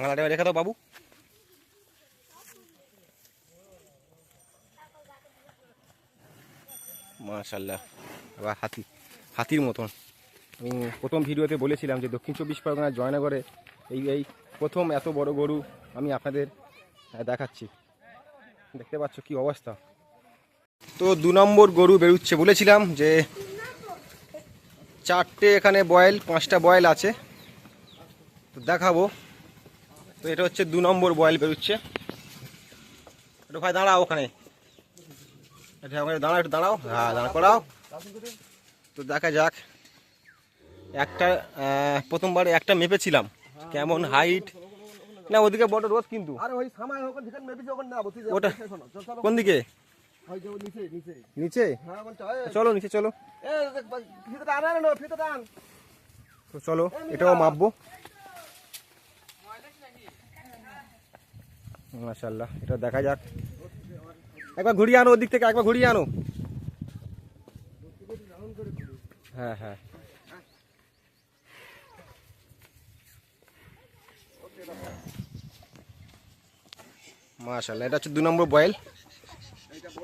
মালাটা রেখে দাও, বাবু। মাশাল্লাহ আবার হাতি, হাতির মতন। আমি প্রথম ভিডিওতে বলেছিলাম যে দক্ষিণ চব্বিশ পরগনার জয়নগরে এই এই প্রথম এত বড় গরু আমি আপনাদের দেখাচ্ছি। দেখতে পাচ্ছ কি অবস্থা। তো দু নম্বর গরু বেরোচ্ছে, বলেছিলাম যে চারটে এখানে বয়েল, পাঁচটা বয়েল আছে। তো দেখাবো। তো এটা হচ্ছে দু নম্বর বয়েল বেরোচ্ছে। একটু ভাই দাঁড়াও ওখানে। দাঁড়াও একটু দাঁড়াও। হ্যাঁ দাঁড়া করাও। তো দেখা যাক। একটা প্রথমবার একটা মেপেছিলাম। কেমন হাইট না ওদিকে বড় রোদ কিন্তু। ওটা কোন দিকে? নিচে চলো নিচে চলো। চলো এটাও মাপবো। মাশাল্লাহ এটা দেখা যাক। একবার ঘুরিয়ে আনো ওদিক থেকে একবার ঘুরিয়ে আনো। হ্যাঁ হ্যাঁ। মাশাল্লাহ এটা হচ্ছে দু নম্বর বয়েল।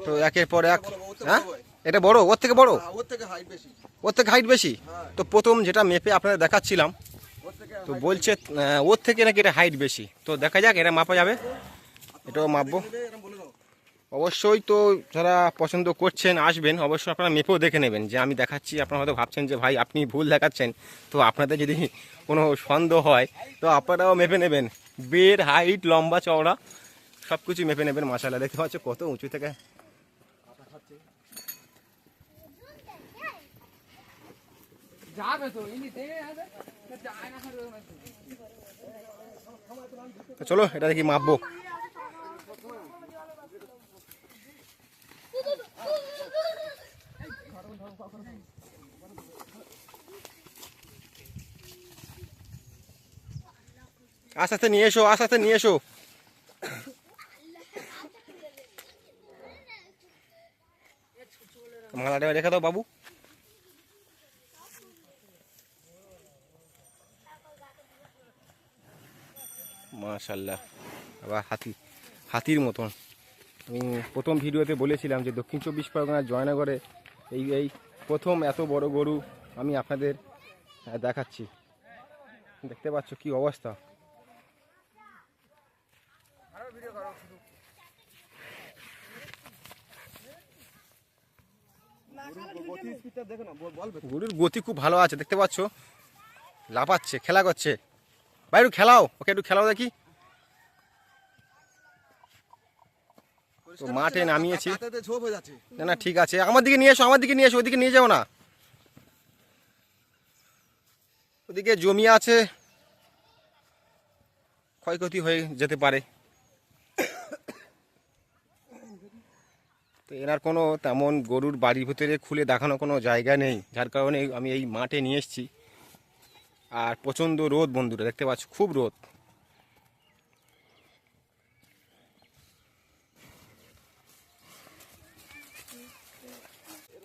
তো একের পর এক হ্যাঁ? এটা বড় ওর থেকে বড়? ওর থেকে হাইট বেশি। ওর থেকে হাইট বেশি? তো প্রথম যেটা মেপে আপনাদের দেখাচ্ছিলাম তো বলছে ওর থেকে নাকি এটা হাইট বেশি? তো দেখা যাক এটা মাপা যাবে? এটাও মাপবো। অবশ্যই তো যারা পছন্দ করছেন, আসবেন, অবশ্যই আপনারা মেপেও দেখে নেবেন। যে আমি দেখাচ্ছি, আপনারা হয়তো ভাবছেন যে, ভাই, আপনি ভুল দেখাচ্ছেন। তো আপনাদের যদি কোনো সন্দেহ হয়, তো আপনারাও মেপে নেবেন। বের হাইট লম্বা, চওড়া সব কিছু মেপে নেবেন মাসালা দেখতে পাচ্ছ কত উঁচু থেকে? চলো, এটা দেখি মাপবো। আস্তে আস্তে নিয়ে এসো, আস্তে আস্তে নিয়ে এসো। মালাটা রেখে দাও বাবু। মাশাল্লাহ, আবার হাতি, হাতির মতন। আমি প্রথম ভিডিওতে বলেছিলাম যে দক্ষিণ চব্বিশ পরগনার জয়নগরে এই এই প্রথম এত বড় গরু আমি আপনাদের দেখাচ্ছি। দেখতে পাচ্ছ কি অবস্থা। গরুর গতি খুব ভালো আছে, দেখতে পাচ্ছ। লাফাচ্ছে, খেলা করছে। ভাই একটু খেলাও। ওকে, একটু খেলাও দেখি। তো মাঠে নামিয়েছি। না না ঠিক আছে। আমার দিকে নিয়ে এসো আমার দিকে নিয়ে এসো ওদিকে নিয়ে যাও না। ওদিকে জমি আছে। ক্ষয়ক্ষতি হয়ে যেতে পারে। তো এনার কোনো তেমন গরুর বাড়ির ভিতরে খুলে দেখানো কোনো জায়গা নেই। যার কারণে আমি এই মাঠে নিয়ে এসেছি। আর প্রচণ্ড রোদ বন্ধুরা দেখতে পাচ্ছ খুব রোদ।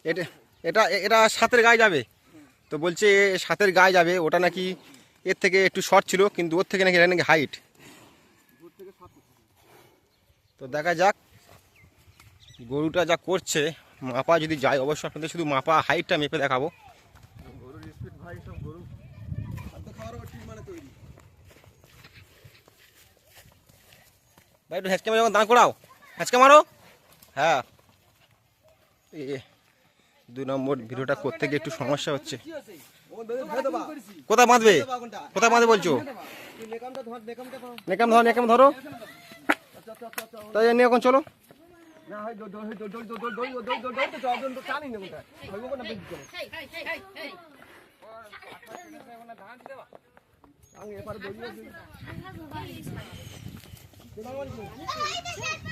এটা এটা এটা সাতের গায়ে যাবে। তো বলছে, সাতের গায়ে যাবে, ওটা নাকি এর থেকে একটু শর্ট ছিল, কিন্তু ওর থেকে নাকি এটা নাকি হাইট তো দেখা যাক, গরুটা যা করছে, মাপা যদি যায় অবশ্যই আপনাদের শুধু মাপা হাইটটা মেপে দেখাবো। ভাই, একটু হ্যাঁচকে মারো দাঁড় করাও। হ্যাঁচকে মারো। হ্যাঁ। দুই নম্বর ভিডিওটা করতে গিয়ে একটু সমস্যা হচ্ছে কোথায় বাঁধবে কোথায় বাঁধবে বলছো নেকাম ধর নেকাম ধরো তাই জানি এখন চলো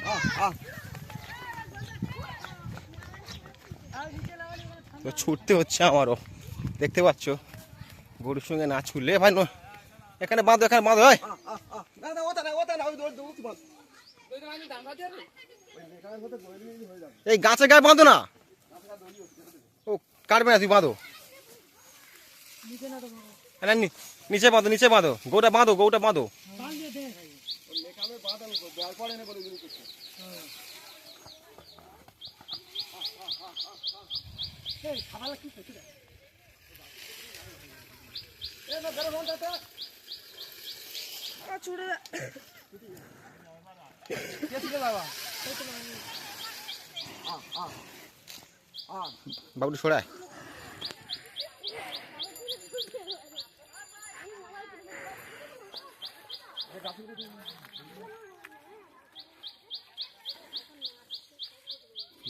আহ আহ তো ছুটতে হচ্ছে আমারও। দেখতে পাচ্ছ? গরুর সঙ্গে না ছুটলে ভাই এখানে বাঁধো এখানে বাঁধো হয় এই গাছে গায়ে বাঁধো না। ও কাটবে না তুই বাঁধো? নিচে বাঁধো নিচে বাঁধো। গৌটা বাঁধো গৌটা বাঁধো। তারপরে এনে বলে দিবি করছে এই খাবার কি করছিস এ না গরম হতে কে ছিল বাবা আ আ আ বাবু সরায়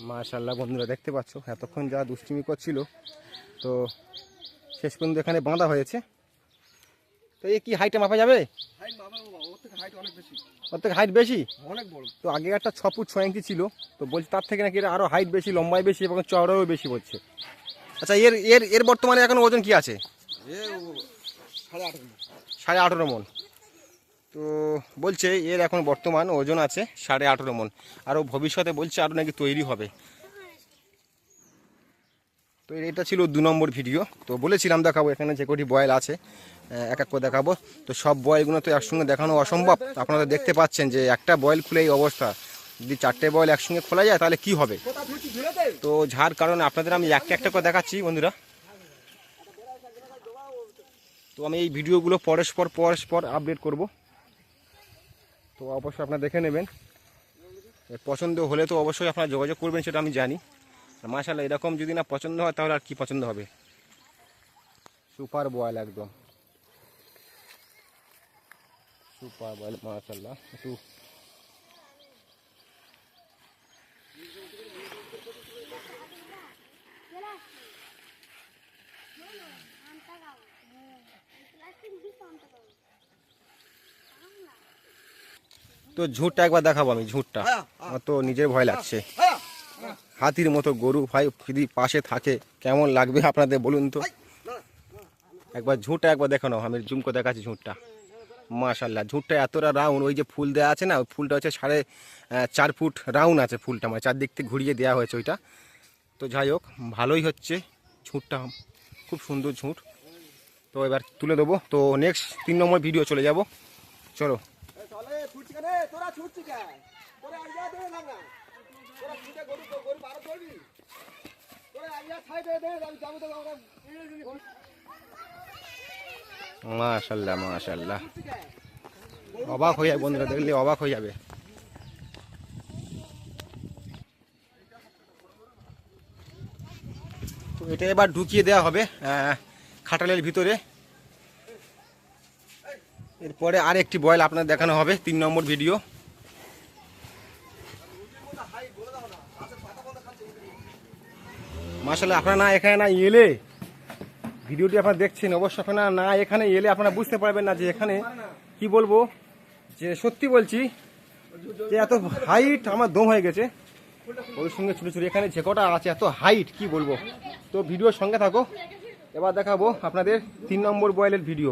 মাশাল্লাহ বন্ধুরা দেখতে পাচ্ছ এতক্ষণ যা দুষ্টুমি করছিল তো শেষ পর্যন্ত এখানে বাঁধা হয়েছে। তো এ কি হাইটে মাপা যাবে? ওর থেকে হাইট বেশি। অনেক বড়। তো আগে একটা ছ ফুট ছ ইঞ্চি ছিল তো বলছি তার থেকে নাকি আরও হাইট বেশি লম্বাই বেশি এবং চওড়াও বেশি বলছে আচ্ছা এর এর এর বর্তমানে এখন ওজন কি আছে? সাড়ে আঠেরো মন। তো বলছে, এর এখন বর্তমান ওজন আছে সাড়ে আঠেরো মন। আরও ভবিষ্যতে বলছে আরও নাকি তৈরি হবে। তো এটা ছিল দু নম্বর ভিডিও তো বলেছিলাম দেখাবো, এখানে যে কটি বয়েল আছে এক এক করে দেখাবো। তো সব বয়েলগুলো তো একসঙ্গে দেখানো অসম্ভব। আপনারা দেখতে পাচ্ছেন যে একটা বয়েল খুলে এই অবস্থা। যদি চারটে বয়েল একসঙ্গে খোলা যায়, তাহলে কি হবে? তো যার কারণে আপনাদের আমি একটা একটা করে দেখাচ্ছি, বন্ধুরা। তো আমি এই ভিডিওগুলো পরস্পর পরস্পর আপডেট করব। তো অবশ্যই আপনারা দেখে নেবেন। পছন্দ হলে তো অবশ্যই আপনারা যোগাযোগ করবেন, সেটা আমি জানি। মাশাল্লাহ এরকম যদি না পছন্দ হয়, তাহলে আর কি পছন্দ হবে? সুপার বয়েল একদম। সুপার বয়েল মাশাল্লাহ একটু তো ঝুঁটটা একবার দেখাবো আমি, ঝুঁটটা। আমার তো নিজের ভয় লাগছে। হাতির মতো গরু ভাই যদি পাশে থাকে, কেমন লাগবে আপনাদের বলুন তো? একবার ঝুঁটটা একবার দেখানো আমি জুম করে দেখাচ্ছি ঝুঁটটা। মাশাল্লাহ ঝুঁটটা এতটা রাউন্ড ওই যে ফুল দেওয়া আছে না, ওই ফুলটা হচ্ছে সাড়ে চার ফুট রাউন্ড আছে ফুলটা মানে চারদিক থেকে ঘুরিয়ে দেওয়া হয়েছে ওইটা। তো যাই হোক, ভালোই হচ্ছে ঝুঁটটা, খুব সুন্দর ঝুঁট। তো এবার তুলে দেবো। তো নেক্সট তিন নম্বর ভিডিও চলে যাব। চলো। তোরা ছুটছি কেন তোরা আইয়া দে না না তোরা ছুটে গরু গরু বারো করবি তোরা আইয়া ছাই দে দে আমি যাব তো আমরা মাশাল্লাহ মাশাল্লাহ। অবাক হয়ে যাবে বন্ধুরা দেখলে অবাক হয়ে যাবে। তো এটা এবার ঢুকিয়ে দেওয়া হবে খাটালের ভিতরে। এরপরে আর একটি বয়েল আপনার দেখানো হবে, তিন নম্বর ভিডিও। মাসাল্লাহ আপনারা না এখানে না এলে ভিডিওটি আপনারা দেখছেন, অবশ্য আপনারা না এখানে এলে আপনারা বুঝতে পারবেন না যে এখানে কি বলব, যে সত্যি বলছি যে এত হাইট আমার দম হয়ে গেছে। ওর সঙ্গে ছোটো ছোটো এখানে যে কটা আছে, এত হাইট কি বলব। তো ভিডিওর সঙ্গে থাকো, এবার দেখাবো আপনাদের তিন নম্বর বয়েলের ভিডিও।